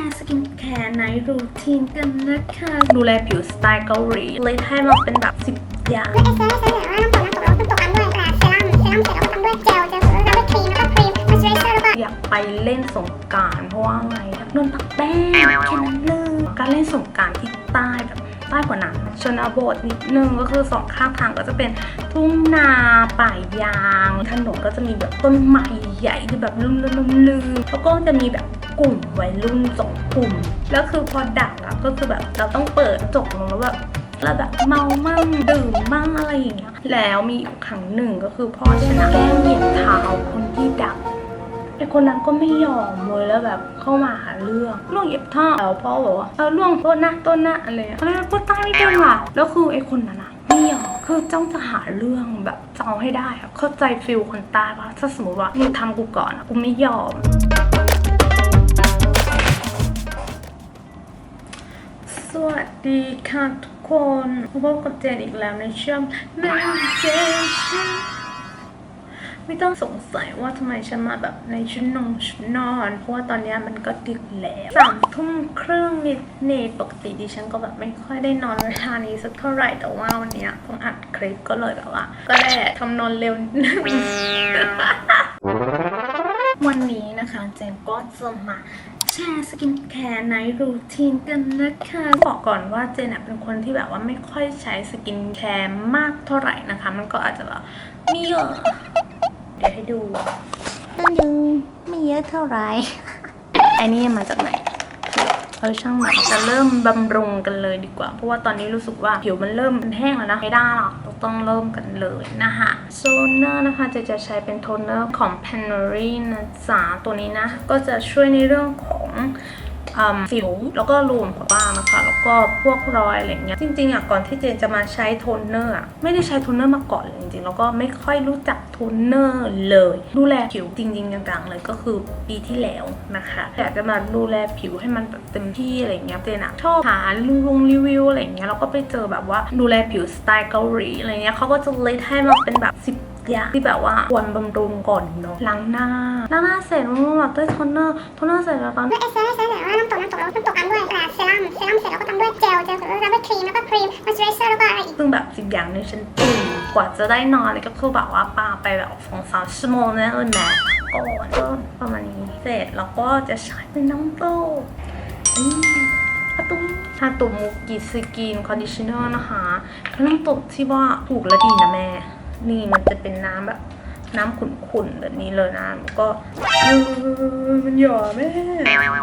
ร์สกินแคร์ไนท์รูทีนกันนะคะ ดูแลผิวสไตล์เกาหลีเลยให้มาเป็นแบบ 10 อย่างเอ็กซ์เซอร์เซอร์ว่าน้ำตกน้ำตกแล้วน้ำตกตามด้วยกระดาษเซรั่มเซรั่มเสร็จแล้วก็ตามด้วยเจลเจลเสร็จแล้วก็ตามด้วยครีมแล้วก็ครีมมอยเจอไรเซอร์แล้วก็อยากไปเล่นสงกรารเพราะว่าไงอยากโดนปักแป้งแค่นั้นเลยการเล่นสงกรารที่ใต้แบบใต้กว่านั้นชนบทนิดนึงก็คือสองข้างทางก็จะเป็นทุ่งนาป่ายาง ถนนก็จะมีแบบต้นไม้ใหญ่ที่แบบลุ่มลุ่มลืมแล้วก็จะมีแบบ กลุ่มวัยรุ่นสองกลุ่ม แล้วคือพอดักอะก็คือแบบเราต้องเปิดจกลงแล้วแบบแล้วแบบเมามั่งดื่มมั่งอะไรอย่างเงี้ย แล้วมีอยู่ครั้งหนึ่งก็คือพ่อชนะแกล้งเหยียบเท้าคนที่ดักไอคนนั้นก็ไม่ยอมเลยแล้วแบบเข้ามาหาเรื่องล่วงเย็บเท่าแล้วพ่อบอกว่าเออล่วงต้นนะต้นนะอะไรอะไรพูดใต้ไม่เป็นว่ะแล้วคือไอคนนั้นอะไม่ยอมคือจ้องจะหาเรื่องแบบจะเอาให้ได้อะเข้าใจฟิลคนใต้ปะถ้าสมมติว่ามึงทำกูก่อนอะกูไม่ยอม สวัสดีค่ะทุกคนพบกับเจนอีกแล้วในช่องแม่เจนช่ไม่ต้องสงสัยว่าทำไมฉันมาแบบในชุดนงชุดนอน เพราะว่าตอนนี้มันก็ดึกแล้วสามทุ่มครึ่งนิดเนปกติดิฉันก็แบบไม่ค่อยได้นอนเวลานี้สักเท่าไหร่แต่ว่าวันนี้ต้องอัดคลิปก็เลยแบบว่า ก็ได้ทำนอนเร็วนึงวันนี้นะคะเจนก็จะมา แชร์สกินแคร์ไนท์รูทีนกันนะคะ บอกก่อนว่าเจนอะเป็นคนที่แบบว่าไม่ค่อยใช้สกินแคร์มากเท่าไหร่นะคะ มันก็อาจจะแบบมีเยอะเดี๋ยวให้ดูต้นดูไม่เยอะเท่าไหร่ไอ้นี่มาจากไหนเออช่างมันจะเริ่มบำรุงกันเลยดีกว่า เพราะว่าตอนนี้รู้สึกว่าผิวมันเริ่มมันแห้งแล้วนะ ไม่ได้หรอกเราต้องเริ่มกันเลยนะคะโซเนอร์นะคะจะจะใช้เป็นโทนเนอร์ของ p a n o r y นะจ๊ะตัวนี้นะ ก็จะช่วยในเรื่องของอืม สิวแล้วก็รูมของบ้างนะคะแล้วก็พวกรอยอะไรเงี้ยจริงๆอะก่อนที่เจนจะมาใช้โทนเนอร์อะไม่ได้ใช้โทนเนอร์มาก่อนเลยจริงๆแล้วก็ไม่ค่อยรู้จักโทนเนอร์เลย ดูแลผิวจริงๆจังๆเลยก็คือปีที่แล้วนะคะอยากจะมาดูแลผิวให้มันเต็มที่อะไรเงี้ยเจนอะชอบหารีวิวรีวิวอะไรเงี้ยเราก็ไปเจอแบบว่าดูแลผิวสไตล์เกาหลีอะไรเงี้ยเขาก็จะเลทให้มาเป็นแบบ10 อย่างที่แบบว่าควรบำรุงก่อนเนาะล้างหน้าล้างหน้าเสร็จแล้วแบบด้วยโทนเนอร์โทนเนอร์เสร็จแล้วก็เอ็กซ์เซอร์เซอร์ว่าน้ำตกน้ำตกแล้วน้ำตกตามด้วยกระดาษเซรั่มเซรั่มเสร็จแล้วก็ตามด้วยเจลเจลเสร็จแล้วก็ตามด้วยครีมแล้วก็ครีมมอยเจอไรเซอร์แล้วก็อะไรอีกซึ่งแบบสิบอย่างนี้ฉันตื่นกว่าจะได้นอนเลยก็คือแบบว่าปาไปแบบสองสามชั่วโมงนั่นเลยแม่ก่อนก็ประมาณนี้เสร็จแล้วก็จะใช้เป็นน้ำโต้อืมอะตุ้มฮาตุมุกิสกินคอนดิชเนอร์นะคะเป็นน้ำตกที่ว่าถูกและดีนะแม่ นี่มันจะเป็นน้ำแบบ น้ำขุ่นๆแบบนี้เลยนะก็มันหย่อแม่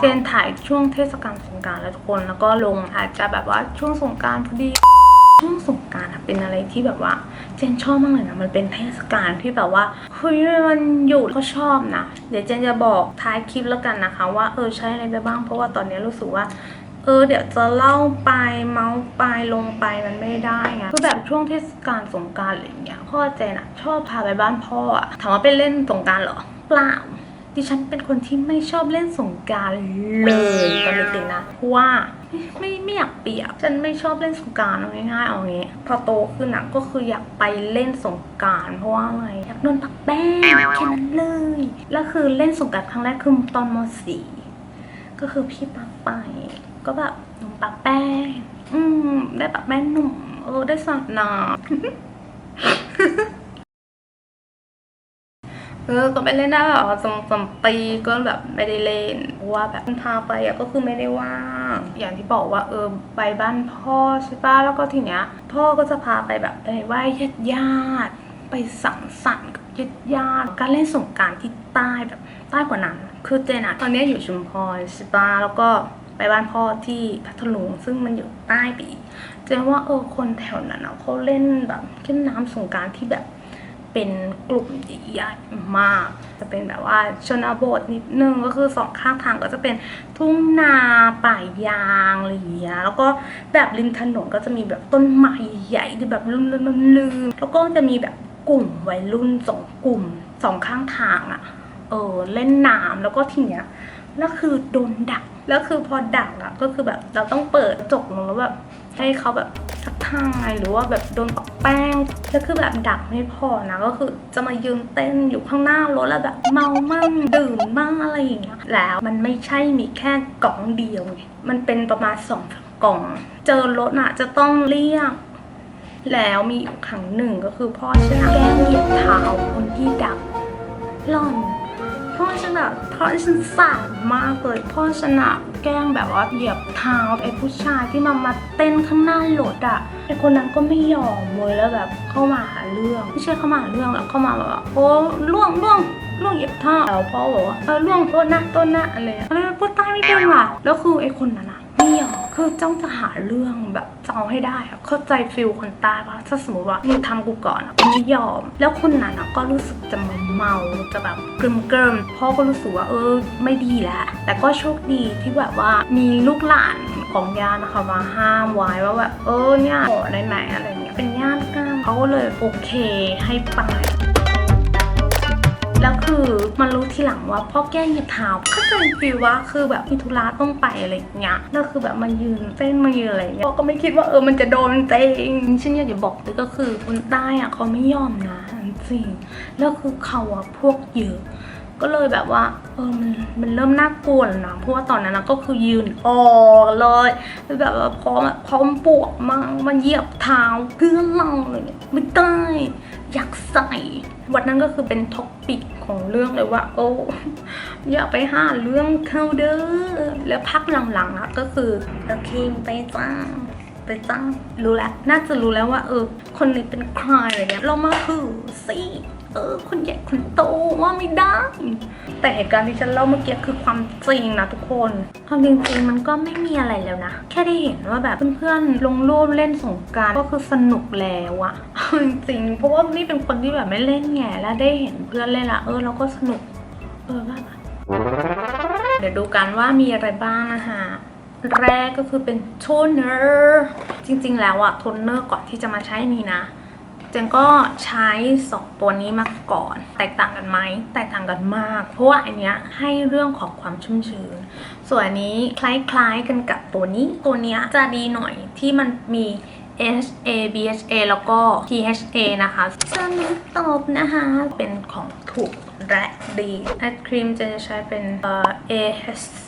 เจนถ่ายช่วงเทศกาลสงการแล้วทุกคนแล้วก็ลงอาจจะแบบว่าช่วงสงการพอดีช่วงสงการเป็นอะไรที่แบบว่า เจนชอบมากเลยนะมันเป็นเทศกาลที่แบบว่าเฮ้ยมันหยุดก็ชอบนะ เดี๋ยวเจนจะบอกท้ายคลิปแล้วกันนะคะ ว่าเออใช้อะไรไปบ้างเพราะว่าตอนนี้รู้สึกว่า ออเดี๋ยวจะเล่าไปเมาส์ไปลงไปมันไม่ได้ไงคือแบบช่วงเทศกาลสงการอะไรอย่างเงี้ยพ่อเจนอะชอบพาไปบ้านพ่ออะถามว่าไปเล่นสงการเหรอเปล่าดิฉันเป็นคนที่ไม่ชอบเล่นสงการเลยตอนเด็กๆนะเพราะว่าไม่ไม่อยากเปียกฉันไม่ชอบเล่นสงการเอาง่ายๆเอางี้พอโตขึ้นอะก็คืออยากไปเล่นสงการเพราะว่าอะไรอยากโดนปักแป้งแค่นั้นเลยแล้วคือเล่นสงการครั้งแรกคือตอนม .4 ก็คือพี่ปักไป ก็แบบหนุ่มปักแป้ง อืม ได้ปักแป้งหนุ่ม เออ ได้สัตว์นาเออก็ไปเล่นได้แบบสองสามปีก็แบบไม่ได้เล่นเพราะว่าแบบพาไปอะก็คือไม่ได้ว่างอย่างที่บอกว่าเออไปบ้านพ่อใช่ปะแล้วก็ทีเนี้ย พ่อก็จะพาไปแบบไปไหว้ญาติญาติไปสังสรรค์กับญาติญาติการเล่นสงกรารที่ใต้แบบใต้กว่านั้น คือเจนอะตอนเนี้ยอยู่ชุมพรใช่ปะแล้วก็ ไปบ้านพ่อที่พัทลุงซึ่งมันอยู่ใต้ปีเจนว่าเออคนแถวนั้นเขาเล่นแบบเล่นน้ำสงการที่แบบเป็นกลุ่มใหญ่มาก จะเป็นแบบว่าชนบทนิดนึงก็คือสองข้างทางก็จะเป็นทุ่งนาป่ายางอะไรอย่างเงี้ยแล้วก็แบบริมถนนก็จะมีแบบต้นไม้ใหญ่ที่แบบลุ่มๆลืมแล้วก็จะมีแบบกลุ่มวัยรุ่นสองกลุ่มสองข้างทางอะ่ะเออเล่นน้ำแล้วก็ทีเนี้ยแล้วคือโดนดัก แล้วคือพอดักอะก็คือแบบเราต้องเปิดจกลงแล้วแบบให้เขาแบบสักทายหรือว่าแบบโดนปักแป้งแล้วคือแบบดักไม่พอนะก็คือจะมายืนเต้นอยู่ข้างหน้ารถแล้วแบบเมามั่งดื่มมั่งอะไรอย่างเงี้ยแล้วมันไม่ใช่มีแค่กล่องเดียวไงมันเป็นประมาณสองกล่อง เจอรถน่ะจะต้องเรียกแล้วมีอยู่ครั้งหนึ่งก็คือพ่อฉันแกล้งเหยียบเท้าคนที่ดักหล่อน พ่อฉันอะพ่อฉันสาดมากเลยพ่อฉันอะแกล้งแบบว่าเหยียบเท้าไอ้ผู้ชายที่มามาเต้นข้างหน้ารถอะไอ้คนนั้นก็ไม่ยอมเว้ยแล้วแบบเข้ามาหาเรื่องไม่ใช่เข้ามาหาเรื่องแล้วเข้ามาแบบว่าโอ้ล่วงล่วงล่วงเหยียบเท้าแล้วพ่อบอกว่าเออล่วงต้นนะต้นนะอะไรอะไรพูดใต้ไม่เป็นว่ะแล้วคือไอ้คนนั้นอะ คือจ้องจะหาเรื่องแบบจะเอาให้ได้อะเข้าใจฟิลคนใต้ปะถ้าสมมติว่ามึงทำกูก่อนอะกูไม่ยอม แล้วคนนั้นอะก็รู้สึกจะเมาเมาจะแบบเกริมเกริมๆพ่อก็รู้สึกว่าเออไม่ดีแล้วแต่ก็โชคดีที่แบบว่ามีลูกหลานของญาตินะคะมาห้ามไว้ว่าแบบเออเนี่ยขอไหนๆอะไรเงี้ยเป็นญาติกันเขาก็เลยโอเคให้ไป แล้วคือมันรู้ทีหลังว่าพ่อแก้เหยียบเท้าเข้าใจฟีลว่าคือแบบมีธุระต้องไปอะไรอย่างเงี้ยแล้วคือแบบมายืนเต้นมายืนอะไรเงี้ยพ่อก็ไม่คิดว่าเออมันจะโดนเตงฉันอยากจะบอกเลยก็คือคนใต้อะเขาไม่ยอมนะจริงแล้วคือเขาอะพวกเยอะ ก็เลยแบบว่าเออมันมันเริ่มน่ากลัวแล้วนะเพราะว่าตอนนั้นนะก็คือยืนออกเลยแบบว่าพร้อมพร้อมปวกมากมันเหยียบเท้าเพื่อนเราเลยไม่ได้อยากใส่วันนั้นก็คือเป็นท็อปปิกของเรื่องเลยว่า โอ้อย่าไปหาเรื่องเขาเด้อแล้วพักหลังๆนะก็คือโอเคไปจ้าไปจ้ารู้แล้ว น่าจะรู้แล้วว่า เออ คนนี้เป็นใครอะไรเงี้ยเรามาคือสิ เออคนใหญ่คนโตว่าไม่ได้ แต่เหตุการณ์ที่ฉันเล่าเมื่อกี้คือความจริงนะทุกคนความจริงๆมันก็ไม่มีอะไรแล้วนะ แค่ได้เห็นว่าแบบเพื่อนๆลงรูปเล่นสงการก็คือสนุกแล้วอะจริงๆเพราะว่านี่เป็นคนที่แบบไม่เล่นไงแล้วได้เห็นเพื่อนเล่นละเออเราก็สนุก เออว่าแบบเดี๋ยวดูกันว่ามีอะไรบ้างนะคะแรกก็คือเป็นโทนเนอร์จริงๆแล้วอะโทนเนอร์ก่อนที่จะมาใช้นี้นะ เจนก็ใช้ 2 ตัวนี้มาก่อน แตกต่างกันไหมแตกต่างกันมาก เพราะว่าอันเนี้ยให้เรื่องของความชุ่มชื้น ส่วนนี้คล้ายๆกันกับตัวนี้ ตัวเนี้ยจะดีหน่อยที่มันมี HA BHA แล้วก็ PHA นะคะจะมีตบนะคะ เป็นของถูกและดีไอศครีมเจนจะใช้เป็นเอ่อ AHC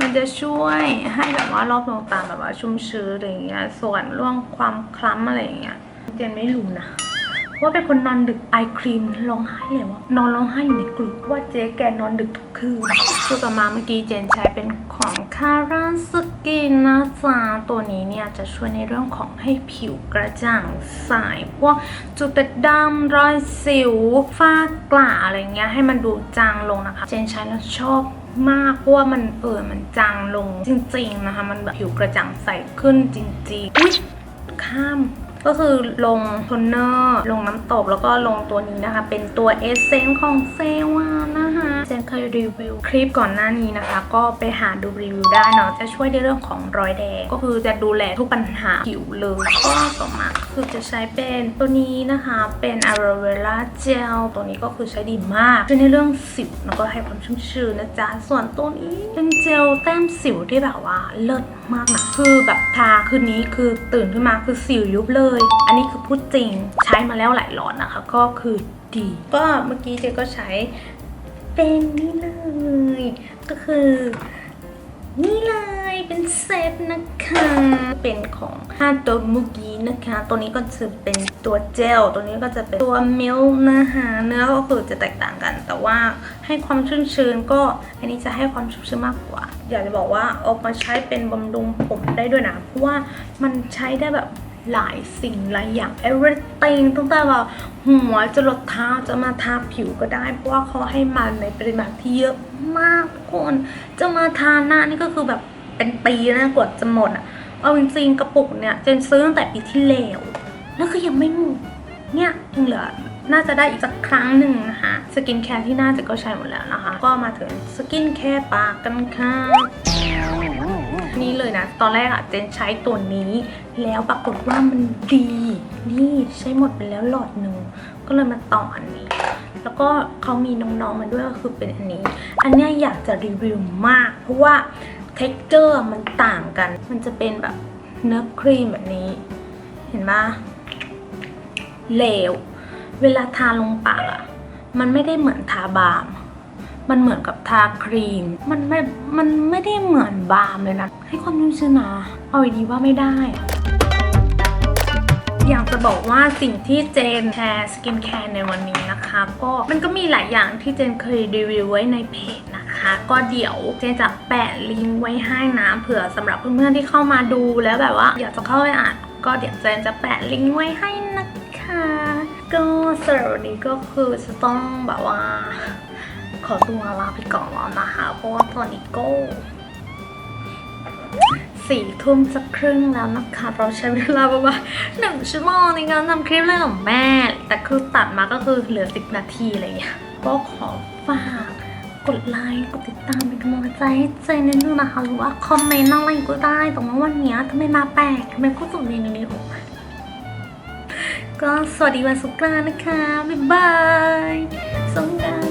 มันจะช่วยให้แบบว่ารอบดวงตาแบบว่าชุ่มชื้นอะไรอย่างเงี้ย ส่วนเรื่องความคล้ำอะไรอย่างเงี้ย เจนไม่รู้นะว่าเป็นคนนอนดึกไอครีมร้องไห้เลยว่านอนร้องไห้อยู่ในกลุ่มว่าเจ๊แกนอนดึกทุกคืนตัวต่อมาเมื่อกี้เจนใช้เป็นของคาราสกินนะจ๊ะตัวนี้เนี่ยจะช่วยในเรื่องของให้ผิวกระจ่างใสพวกจุดด่างดำรอยสิวฝ้ากระอะไรเงี้ยให้มันดูจางลงนะคะ เจนใช้แล้วชอบมากเพราะว่ามันเออมันจางลงจริง ๆนะคะ มันแบบผิวกระจ่างใสขึ้นจริงๆอุ๊ยข้าม ก็คือลงโทนเนอร์ลงน้ำตบแล้วก็ลงตัวนี้นะคะ เป็นตัวเอสเซนของเซวานะคะเจนเคยรีวิวคลิปก่อนหน้านี้นะคะ ก็ไปหาดูรีวิวได้เนาะจะช่วยในเรื่องของรอยแดง ก็คือจะดูแลทุกปัญหาผิวเลยก็ต่อมาคือจะใช้เป็นตัวนี้นะคะ เป็นอะโรเวล่าเจลตัวนี้ก็คือใช้ดีมากช่วยในเรื่องสิวแล้วก็ให้ความชุ่มชื้นนะจ๊ะส่วนตัวนี้เป็นเจลแต้มสิวที่แบบว่าเลิศมากนะคือแบบทาคืนนี้คือตื่นขึ้นมาคือสิวยุบเลยอันนี้คือพูดจริงใช้มาแล้วหลายหลอดนะคะ ก็คือดี ก็เมื่อกี้เจก็ใช้เป็นนี่เลย ก็คือ นี่เลยเป็นเซตนะคะ เป็นของห้าตัวเมื่อกี้นะคะ ตัวนี้ก็จะเป็นตัวเจล ตัวนี้ก็จะเป็นตัวมิลค์นะคะเนื้อก็คือจะแตกต่างกัน แต่ว่าให้ความชุ่มชื้นก็อันนี้จะให้ความชุ่มชื้นมากกว่า อยากจะบอกว่าเออกมาใช้เป็นบำรุงผมได้ด้วยนะ เพราะว่ามันใช้ได้แบบ หลายสิ่งหลายอย่าง everything ตั้งแต่แบบหัวจะลดเท้าจะมาทาผิวก็ได้ เพราะว่าเขาให้มาในปริมาณที่เยอะมากทุกคน จะมาทาหน้านี่ก็คือแบบเป็นปีนะกว่าจะหมดอะเอาจริงๆกระปุกเนี่ยเจนซื้อตั้งแต่ปีที่แล้วแล้วก็ยังไม่หมด เนี่ยยังเหลือน่าจะได้อีกสักครั้งหนึ่งนะคะสกินแคร์ที่น่าจะก็ใช้หมดแล้วนะคะ ก็มาถึงสกินแคร์ปากกันค่ะนี่เลยนะ ตอนแรกอะเจนใช้ตัวนี้ แล้วปรากฏว่ามันดี นี่ใช้หมดไปแล้วหลอดหนึ่ง ก็เลยมาต่ออันนี้ แล้วก็เขามีน้องๆมาด้วยก็คือเป็นอันนี้ อันนี้อยากจะรีวิวมาก เพราะว่าเท็กเจอร์มันต่างกัน มันจะเป็นแบบเนื้อครีมแบบนี้ เห็นปะ เลว เวลาทาลงปากอะมันไม่ได้เหมือนทาบาล์มมันเหมือนกับทาครีม มันไม่ มันไม่ได้เหมือนบาล์มเลยนะ ให้ความรู้สึกนะเอาดีว่าไม่ได้ อยากจะบอกว่าสิ่งที่เจนแชร์สกินแคร์ในวันนี้นะคะ ก็มันก็มีหลายอย่างที่เจนเคยรีวิวไว้ในเพจนะคะ ก็เดี๋ยวเจนจะแปะลิงก์ไว้ให้นะเผื่อสำหรับเพื่อนๆที่เข้ามาดูแล้วแบบว่า อยากจะเข้าไปอ่านก็เดี๋ยวเจนจะแปะลิงก์ไว้ให้นะ สำหรับวันนี้ก็คือจะต้องแบบว่า ขอตัวลาไปก่อนแล้วนะคะ เพราะว่าตอนนี้ก็สี่ทุ่มสักครึ่งแล้วนะคะ เราใช้เวลาประมาณหนึ่งชั่วโมงในการทำคลิปเลยเหรอแม่ แต่คือตัดมาก็คือเหลือสิบนาทีอะไรอย่างเงี้ยก็ขอฝากกดไลค์ กดติดตามเป็นกำลังใจให้เจนนิดนึงนะคะ หรือว่าคอมเมนต์อะไรก็ได้แต่ว่าวันนี้ทำไมมาแปลกทำไมพูดสำเนียงนี้ออ ก็สวัสดีวันสงกรานต์นะคะ บ๊ายบาย สงกราน